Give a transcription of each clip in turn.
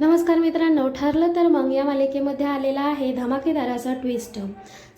नमस्कार मित्रांनो ठरलं तर मग या मालिकेमध्ये आलेला आहे धमाकेदार असा ट्विस्ट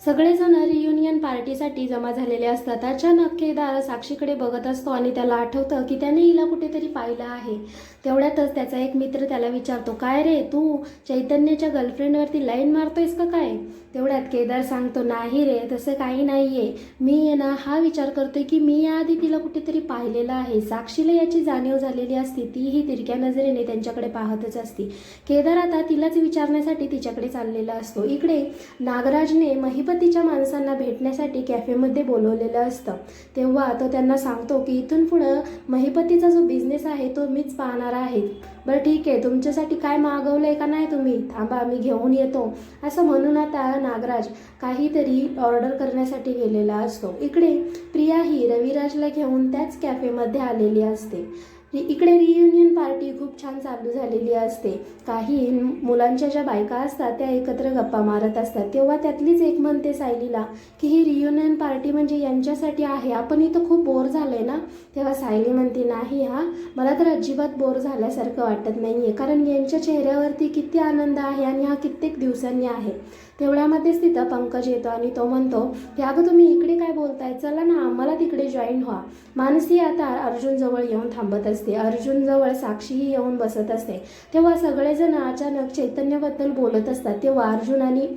सगळेजण रियुनियन पार्टीसाठी जमा झालेले असतात. अचानक केदार साक्षीकडे बघत असतो आणि त्याला आठवतं की त्याने हिला कुठेतरी पाहिलं आहे. तेवढ्यातच त्याचा एक मित्र त्याला विचारतो काय रे तू? चैतन्याच्या गर्लफ्रेंडवरती लाईन मारतोयस का काय? तेवढ्यात केदार सांगतो नाही रे तसं काही नाही आहे मी आहे ना हा विचार करतोय की मी याआधी तिला कुठेतरी पाहिलेलं आहे. साक्षीला याची जाणीव झालेली असती तीही तिरक्या नजरेने त्यांच्याकडे पाहतच असती. केदार आता तिलाच विचारण्यासाठी तिच्याकडे चाललेला असतो. इकडे नागराजने महिपतीच्या माणसांना भेटण्यासाठी कॅफेमध्ये बोलवलेलं असतं. तेव्हा तो त्यांना सांगतो की इथून पुढं महिपतीचा जो बिझनेस आहे तो मीच पाहणार आहे. बरं ठीक आहे तुमच्यासाठी काय मागवलं आहे का नाही तुम्ही? थांबा मी घेऊन येतो. असं म्हणून आता नागराज काहीतरी ऑर्डर करण्यासाठी गेलेला असतो. इकडे प्रिया ही रविराजला घेऊन त्याच कॅफेमध्ये आलेली असते. म्हणजे इकडे रियुनियन पार्टी खूप छान चालू झालेली असते. काही मुलांच्या ज्या बायका असतात त्या एकत्र गप्पा मारत असतात. तेव्हा त्यातलीच एक म्हणते सायलीला की ही रियुनियन पार्टी म्हणजे यांच्यासाठी आहे. आपण इथं खूप बोर झालं आहे ना? तेव्हा सायली म्हणते नाही हा मला तर अजिबात बोर झाल्यासारखं वाटत नाही आहे कारण यांच्या चेहऱ्यावरती किती आनंद आहे आणि हा कित्येक दिवसांनी आहे. तेवढ्यामध्येच तिथं पंकज येतो आणि तो म्हणतो की अगं तुम्ही इकडे काय बोलताय? चला ना आम्हाला तिकडे जॉईन व्हा. मानसी आता अर्जुनजवळ येऊन थांबत असते. अर्जुनजवळ साक्षीही येऊन बसत असते. तेव्हा सगळेजण अचानक चैतन्याबद्दल बोलत असतात. तेव्हा अर्जुन आणि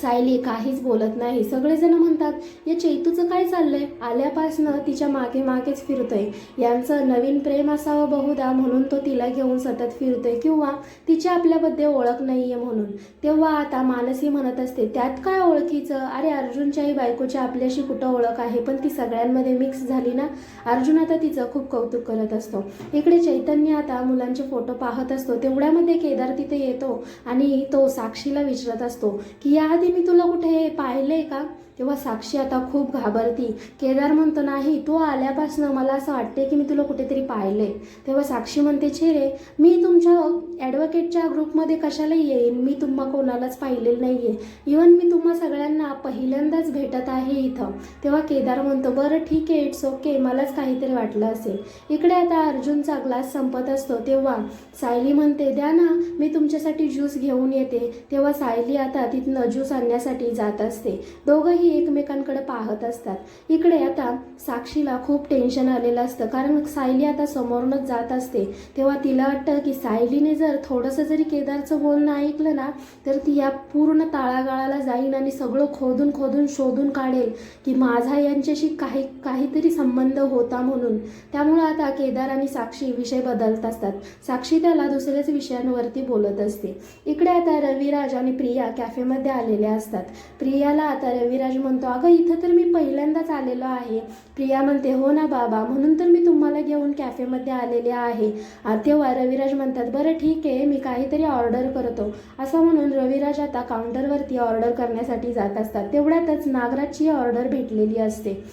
सायली काहीच बोलत नाही. सगळेजण म्हणतात या चैतूचं काय चाललंय? आल्यापासनं तिच्यामागे मागेच फिरतोय. यांचं नवीन प्रेम असावं बहुधा म्हणून तो तिला घेऊन सतत फिरतोय किंवा तिची आपल्याबद्दल ओळख नाहीये म्हणून. तेव्हा आता मानसी म्हणत असते त्यात काय ओळखीचं? अरे अर्जुनच्याही बायकोची आपल्याशी कुठं ओळख आहे? पण ती सगळ्यांमध्ये मिक्स झाली ना? अर्जुन आता तिचं खूप कौतुक करत असतो. इकडे चैतन्य आता मुलांचे फोटो पाहत असतो. तेवढ्यामध्ये केदार तिथे येतो आणि तो साक्षीला विचारत असतो की आधी मी तुला कुठे पाहिले का? तेव्हा साक्षी आता खूप घाबरती. केदार म्हणतो नाही तू आल्यापासून मला असं वाटते की मी तुला कुठेतरी पाहिलंय. तेव्हा साक्षी म्हणते छे रे मी तुमच्या ॲडव्होकेटच्या ग्रुपमध्ये कशाला येईन? मी तुम्हा कोणालाच पाहिलेलं नाही आहे इवन मी तुम्हा सगळ्यांना पहिल्यांदाच भेटत आहे इथं. तेव्हा केदार म्हणतो बरं ठीक आहे इट्स ओके मलाच काहीतरी वाटलं असेल. इकडे आता अर्जुनचा ग्लास संपत असतो. तेव्हा सायली म्हणते द्या ना मी तुमच्यासाठी ज्यूस घेऊन येते. तेव्हा सायली आता तिथनं ज्यूस आणण्यासाठी जात असते. दोघंही एकमेकांकडे पाहत असतात. इकडे आता साक्षीला खूप टेन्शन आलेलं असतं. कारण सायली आता समोरूनच जात असते. तेव्हा तिला वाटतं की सायलीने जर थोडंसं जरी केदारचं बोलणं ऐकलं ना तर ती या पूर्ण ताळागाळाला जाईन आणि सगळं खोदून खोदून शोधून काढेल की माझा यांच्याशी काही काहीतरी संबंध होता म्हणून. त्यामुळं आता केदार आणि साक्षी विषय बदलत असतात. साक्षी त्याला दुसऱ्याच विषयांवरती बोलत असते. इकडे आता रविराज आणि प्रिया कॅफेमध्ये आलेले असतात. प्रियाला आता रविराज म्हणतो अगं इथं तर मी पहिल्यांदाच आलेलो आहे. प्रिया म्हणते हो ना बाबा म्हणून तर मी तुम्हाला घेऊन कॅफेमध्ये आलेले आहे. आ, तेव्हा रविराज म्हणतात बरं ठीक आहे मी काहीतरी ऑर्डर करतो. असं म्हणून रविराज आता काउंटरवरती ऑर्डर करण्यासाठी जात असतात. तेवढ्यातच नागराजची ऑर्डर भेटलेली असते.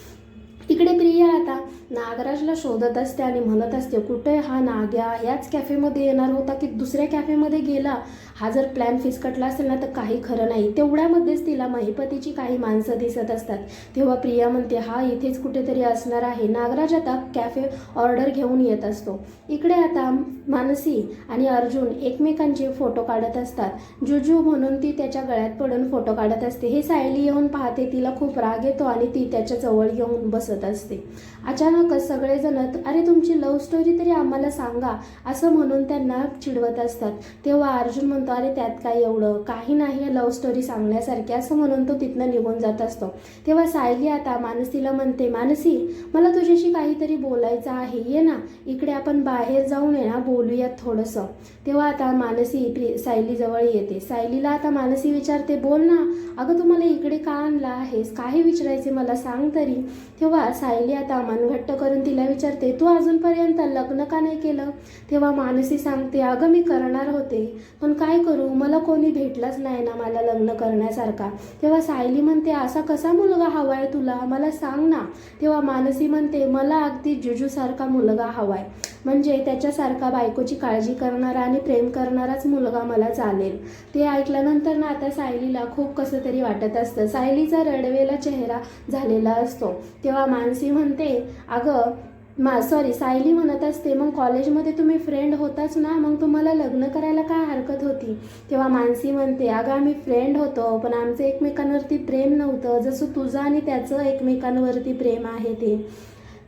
इकडे प्रिया आता नागराजला शोधत असते आणि म्हणत असते कुठे हा नाग्या? याच कॅफेमध्ये येणार होता की दुसऱ्या कॅफेमध्ये गेला? हा जर प्लॅन फिसकटला असेल ना तर काही खरं नाही. तेवढ्यामध्येच तिला महिपतीची काही माणसं दिसत असतात. तेव्हा प्रिया म्हणते हा इथेच कुठेतरी असणार आहे. नागराज आता कॅफे ऑर्डर घेऊन येत असतो. इकडे आता मानसी आणि अर्जुन एकमेकांचे फोटो काढत असतात. जुजू म्हणून ती त्याच्या गळ्यात पडून फोटो काढत असते. हे सायली येऊन पाहते तिला खूप राग येतो आणि ती त्याच्याजवळ येऊन बसत असते. अचानक अचानकच सगळेजण अरे तुमची लव्ह स्टोरी तरी आम्हाला सांगा असं म्हणून त्यांना चिडवत असतात. तेव्हा अर्जुन म्हणतो अरे त्यात काय एवढं? काही नाही लव्ह स्टोरी सांगण्यासारखी असं म्हणून तो तिथनं निघून जात असतो. तेव्हा सायली आता मानसीला म्हणते मानसी मला तुझ्याशी काहीतरी बोलायचं आहे ये ना इकडे आपण बाहेर जाऊन ये ना बोलूयात थोडंसं. तेव्हा आता मानसी प्रि सायलीजवळ येते. सायलीला आता मानसी विचारते बोल ना अगं तुम्हाला इकडे का आणलं आहेस? काही विचारायचे मला सांग तरी. तेव्हा सायली आता मनघट्ट करून तिला विचारते तू अजूनपर्यंत लग्न का नाही केलं? तेव्हा मानसी सांगते अगं मी करणार होते पण काय करू? मला कोणी भेटलंच नाही ना मला लग्न करण्यासारखा. तेव्हा सायली म्हणते असा कसा मुलगा हवाय तुला? मला सांग ना. तेव्हा मानसी म्हणते मला अगदी जुजूसारखा मुलगा हवाय. म्हणजे त्याच्यासारखा बायकोची काळजी करणारा आणि प्रेम करणाराच मुलगा मला चालेल. ते ऐकल्यानंतर ना आता सायलीला खूप कसं तरी वाटत असतं. सायलीचा रडवेला चेहरा झालेला असतो. तेव्हा मानसी म्हणते अगं मा सॉरी सायली म्हणत असते मग कॉलेजमध्ये तुम्ही फ्रेंड होताच ना मग तुम्हाला लग्न करायला काय हरकत होती? तेव्हा मानसी म्हणते अगं आम्ही फ्रेंड होतो पण आमचं एकमेकांवरती प्रेम नव्हतं. जसं तुझं आणि त्याचं एकमेकांवरती प्रेम आहे ते.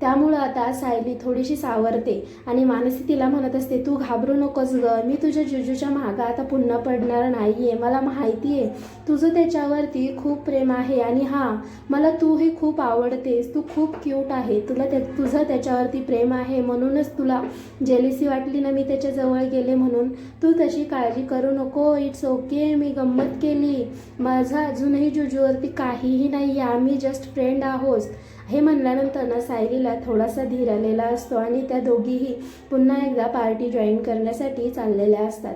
त्यामुळं आता सायली थोडीशी सावरते आणि मानसी तिला म्हणत असते तू घाबरू नकोस ग मी तुझ्या जुजूच्या मागं आता पुन्हा पडणार नाही आहे मला माहिती आहे तुझं त्याच्यावरती खूप प्रेम आहे आणि हां मला तूही खूप आवडतेस. तू खूप क्यूट आहे. तुला त्या तुझं त्याच्यावरती प्रेम आहे. म्हणूनच तुला जेलिसी वाटली ना मी त्याच्याजवळ गेले म्हणून. तू तशी काळजी करू नको. इट्स ओके मी गंमत केली. माझं अजूनही जुजूवरती काहीही नाही आहे आम्ही जस्ट फ्रेंड आहोत. हे म्हणल्यानंतर ना सायलीला थोडासा धीर आलेला असतो आणि त्या दोघीही पुन्हा एकदा पार्टी जॉईन करण्यासाठी चाललेल्या असतात.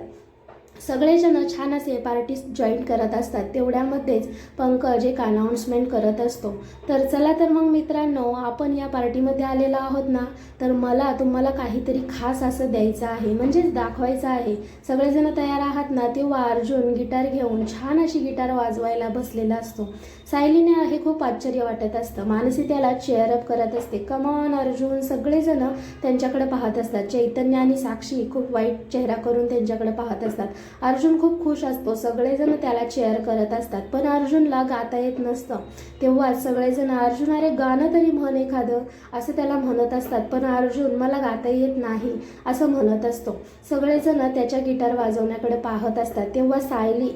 सगळेजण छान असे पार्टीज जॉईन करत असतात. तेवढ्यामध्येच पंकज एक अनाऊन्समेंट करत असतो. तर चला तर मग मित्रांनो आपण या पार्टीमध्ये आलेलो आहोत ना? तर मला तुम्हाला काहीतरी खास असं द्यायचं आहे. म्हणजेच दाखवायचं आहे. सगळेजण तयार आहात ना? तेव्हा अर्जुन गिटार घेऊन छान अशी गिटार वाजवायला बसलेला असतो. सायलीने हे खूप आश्चर्य वाटत असतं. मानसी त्याला चेअरअप करत असते. Come on Arjun. सगळेजण त्यांच्याकडे पाहत असतात. चैतन्य आणि साक्षी खूप वाईट चेहरा करून त्यांच्याकडे पाहत असतात. अर्जुन खूप खुश असतो. सगळेजण त्याला चेअर करत असतात. पण अर्जुनला गाता येत नसतं. तेव्हा सगळेजण अर्जुन अरे गाणं तरी म्हण एखादं असं त्याला म्हणत असतात. पण अर्जुन मला गाता येत नाही असं म्हणत असतो. सगळेजण त्याच्या गिटार वाजवण्याकडे पाहत असतात. तेव्हा सायली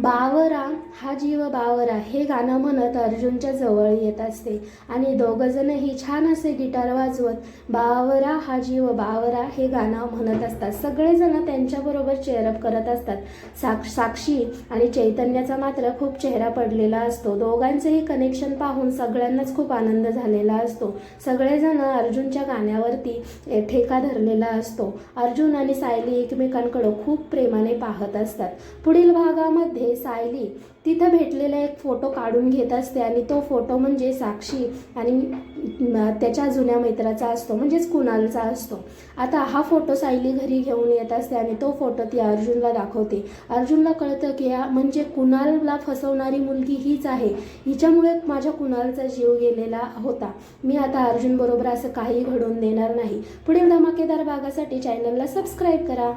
बावरा हा जीव बावरा हे गाणं म्हणत अर्जुनच्या जवळ येत असते. आणि दोघंजणही छान असे गिटार वाजवत बावरा हा जीव बावरा हे गाणं म्हणत असतात. सगळेजण त्यांच्याबरोबर चेअरअप करत असतात. साक्ष साक्षी आणि चैतन्याचा मात्र खूप चेहरा पडलेला असतो. दोघांचंही कनेक्शन पाहून सगळ्यांनाच खूप आनंद झालेला असतो. सगळेजण अर्जुनच्या गाण्यावरती ठेका धरलेला असतो. अर्जुन आणि सायली एकमेकांकडं खूप प्रेमाने पाहत असतात. पुढील भागामध्ये सायली तिथं भेटलेला एक फोटो काढून घेत असते आणि तो फोटो म्हणजे साक्षी आणि त्याच्या जुन्या मित्राचा असतो म्हणजेच कुणालचा असतो. आता हा फोटो सायली घरी घेऊन येत असते आणि तो फोटो ती अर्जुनला दाखवते. अर्जुनला कळतं की या म्हणजे कुणालला फसवणारी मुलगी हीच आहे. हिच्यामुळे माझ्या कुणालचा जीव गेलेला होता. मी आता अर्जुन बरोबर असं काही घडून देणार नाही. पुढील धमाकेदार भागासाठी चॅनलला सबस्क्राईब करा.